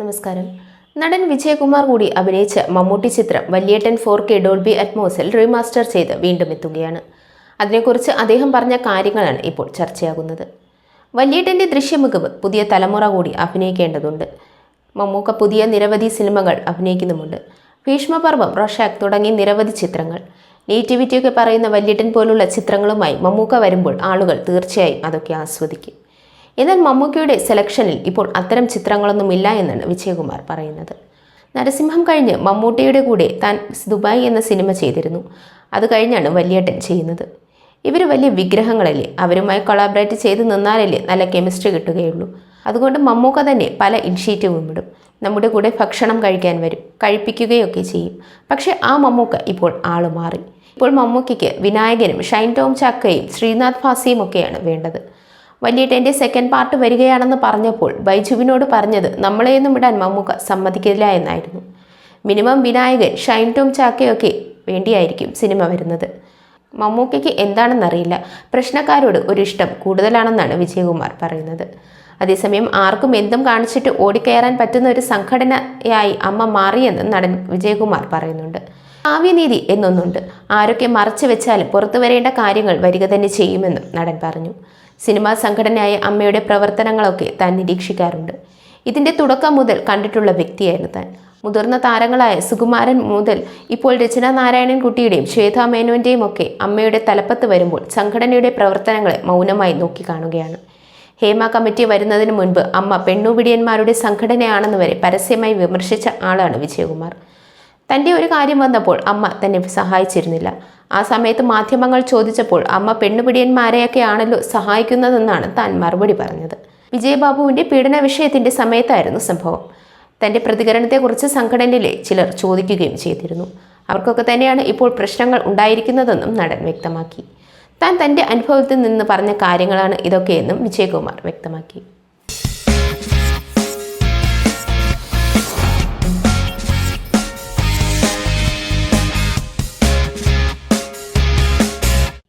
നമസ്കാരം. നടൻ വിജയകുമാർ കൂടി അഭിനയിച്ച മമ്മൂട്ടി ചിത്രം വല്യേട്ടൻ ഫോർ കെ ഡോൾബി അറ്റ്മോസിൽ റീമാസ്റ്റർ ചെയ്ത് വീണ്ടും എത്തുകയാണ്. അതിനെക്കുറിച്ച് അദ്ദേഹം പറഞ്ഞ കാര്യങ്ങളാണ് ഇപ്പോൾ ചർച്ചയാകുന്നത്. വല്യേട്ടന്റെ ദൃശ്യമികവ് പുതിയ തലമുറ കൂടി അഭിനയിക്കേണ്ടതുണ്ട്. മമ്മൂക്ക പുതിയ നിരവധി സിനിമകൾ അഭിനയിക്കുന്നുമുണ്ട്. ഭീഷ്മപർവം റൊഷാക്ക് തുടങ്ങി നിരവധി ചിത്രങ്ങൾ. നേറ്റിവിറ്റിയൊക്കെ പറയുന്ന വല്യേട്ടൻ പോലുള്ള ചിത്രങ്ങളുമായി മമ്മൂക്ക വരുമ്പോൾ ആളുകൾ തീർച്ചയായും അതൊക്കെ ആസ്വദിക്കും. എന്നാൽ മമ്മൂക്കയുടെ സെലക്ഷനിൽ ഇപ്പോൾ അത്തരം ചിത്രങ്ങളൊന്നുമില്ല എന്നാണ് വിജയകുമാർ പറയുന്നത്. നരസിംഹം കഴിഞ്ഞ് മമ്മൂട്ടിയുടെ കൂടെ താൻ ദുബായ് എന്ന സിനിമ ചെയ്തിരുന്നു. അത് കഴിഞ്ഞാണ് വലിയേട്ടൻ ചെയ്യുന്നത്. ഇവർ വലിയ വിഗ്രഹങ്ങളല്ലേ? അവരുമായി കൊളാബറേറ്റ് ചെയ്ത് നിന്നാലല്ലേ നല്ല കെമിസ്ട്രി കിട്ടുകയുള്ളൂ. അതുകൊണ്ട് മമ്മൂക്ക തന്നെ പല ഇനിഷ്യേറ്റീവും ഇടും നമ്മുടെ കൂടെ ഭക്ഷണം കഴിക്കാൻ വരും കഴിപ്പിക്കുകയൊക്കെ ചെയ്യും. പക്ഷേ ആ മമ്മൂക്ക ഇപ്പോൾ ആൾ മാറി. ഇപ്പോൾ മമ്മൂക്കയ്ക്ക് വിനായകനും ഷൈൻ ടോം ചാക്കയും ശ്രീനാഥ് ഭാസിയും ഒക്കെയാണ് വേണ്ടത്. വലിയേട്ടന്റെ സെക്കൻഡ് പാർട്ട് വരികയാണെന്ന് പറഞ്ഞപ്പോൾ ബൈജുവിനോട് പറഞ്ഞത് നമ്മളെയൊന്നും വിടാൻ മമ്മൂക്ക സമ്മതിക്കില്ല എന്നായിരുന്നു. മിനിമം വിനായകൻ ഷൈൻ ടോം ചാക്കയൊക്കെ വേണ്ടിയായിരിക്കും സിനിമ വരുന്നത്. മമ്മൂക്കയ്ക്ക് എന്താണെന്നറിയില്ല. പ്രശ്നക്കാരോട് ഒരു ഇഷ്ടം കൂടുതലാണെന്നാണ് വിജയകുമാർ പറയുന്നത്. അതേസമയം ആർക്കും എന്തും കാണിച്ചിട്ട് ഓടിക്കയറാൻ പറ്റുന്ന ഒരു സംഘടനയായി അമ്മ മാറിയെന്ന് നടൻ വിജയകുമാർ പറയുന്നുണ്ട്. കാവ്യനീതി എന്നൊന്നുണ്ട്. ആരൊക്കെ മറച്ചു വെച്ചാലും പുറത്തു വരേണ്ട കാര്യങ്ങൾ വരിക തന്നെ ചെയ്യുമെന്നും നടൻ പറഞ്ഞു. സിനിമാ സംഘടനയായ അമ്മയുടെ പ്രവർത്തനങ്ങളൊക്കെ താൻ നിരീക്ഷിക്കാറുണ്ട്. ഇതിന്റെ തുടക്കം മുതൽ കണ്ടിട്ടുള്ള വ്യക്തിയായിരുന്നു താൻ. മുതിർന്ന താരങ്ങളായ സുകുമാരൻ മുതൽ ഇപ്പോൾ രചന നാരായണൻകുട്ടിയുടെയും ശ്വേതാ മേനോന്റെയും ഒക്കെ അമ്മയുടെ തലപ്പത്ത് വരുമ്പോൾ സംഘടനയുടെ പ്രവർത്തനങ്ങളെ മൗനമായി നോക്കിക്കാണുകയാണ് ഹേമ കമ്മിറ്റി വരുന്നതിന് മുൻപ് അമ്മ പെണ്ണുപിടിയന്മാരുടെ സംഘടനയാണെന്ന് വരെ പരസ്യമായി വിമർശിച്ച ആളാണ് വിജയകുമാർ. തന്റെ ഒരു കാര്യം വന്നപ്പോൾ അമ്മ തന്നെ സഹായിച്ചിരുന്നില്ല. ആ സമയത്ത് മാധ്യമങ്ങൾ ചോദിച്ചപ്പോൾ അമ്മ പെണ്ണുപിടിയന്മാരെയൊക്കെയാണല്ലോ സഹായിക്കുന്നതെന്നാണ് താൻ മറുപടി പറഞ്ഞത്. വിജയബാബുവിന്റെ പീഡന വിഷയത്തിന്റെ സമയത്തായിരുന്നു സംഭവം. തന്റെ പ്രതികരണത്തെക്കുറിച്ച് സംഘടനയിലെ ചിലർ ചോദിക്കുകയും ചെയ്തിരുന്നു. അവർക്കൊക്കെ തന്നെയാണ് ഇപ്പോൾ പ്രശ്നങ്ങൾ ഉണ്ടായിരിക്കുന്നതെന്നും നടൻ വ്യക്തമാക്കി. താൻ തന്റെ അനുഭവത്തിൽ നിന്ന് പറഞ്ഞ കാര്യങ്ങളാണ് ഇതൊക്കെയെന്നും വിജയകുമാർ വ്യക്തമാക്കി.